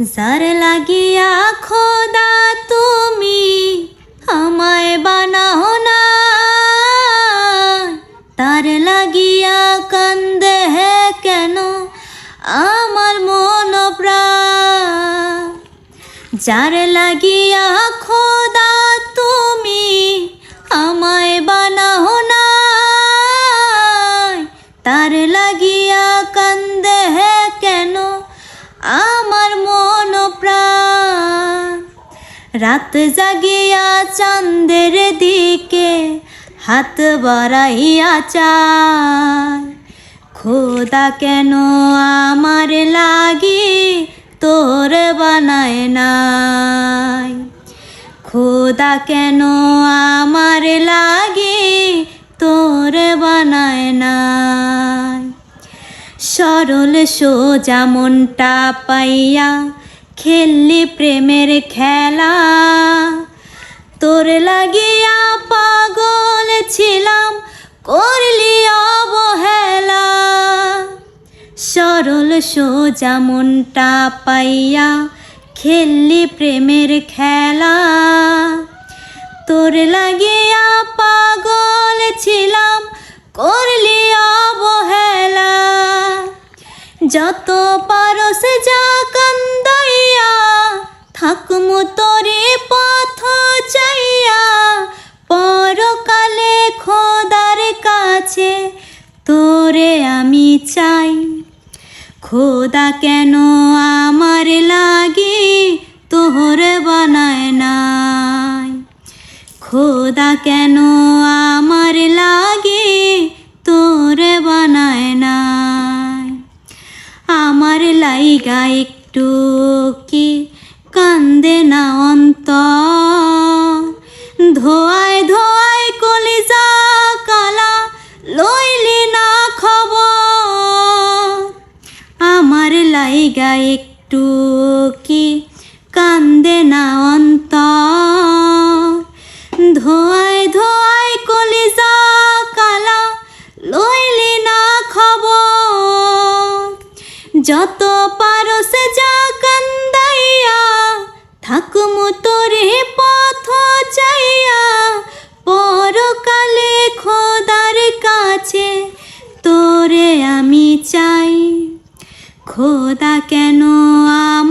যার লাগিয়া খোদা তুমি আমায় বানাও না। তার লাগিয়া কান্দে হে কেন আমার মন যার লাগিয়া খোদা তুমি আমায় বানাও না। তার লাগিয়া কান্দে হে কেন আমার রাত জাগিয়া চাঁদের দিকে হাত বাড়াইয়া চায়। খোদা কেন আমার লাগি তোর বানায় নাই? খোদা কেন আমার লাগি তোর বানায় নাই? সরল সোজা মনটা পাইয়া খেললি প্রেমের খেলা। তোর লাগিয়া পাগল ছিলাম, করলি অবহেলা। সরল সোজা মনটা পাইয়া খেললি প্রেমের খেলা। তোর লাগিয়া পাগল ছিলাম, করলি অবহেলা। যত পারস যা কান্দাইয়া থাকমু তোরে পথ চাইয়া, পরকালে খোদার কাছে তোরে আমি চাই। খোদা কেন আমার লাগি তোর বানায় নাই? খোদা কেন আমার লাগি তোর বানায় নাই? আমার লাইগা একটু কি কান্দে না অন্ত ধোয়ায় ধোয়ায় কলিজা কালা লইলি না খবর। আমার লাইগা একটু কি কান্দে না অন্ত ধোয়ায় ধোয়ায় কলিজা কালা লইলি না খবর। যত থাকুম তোরে পথ চাইয়া পরকালে খোদার কাছে তোরে আমি চাই। খোদা কেন আম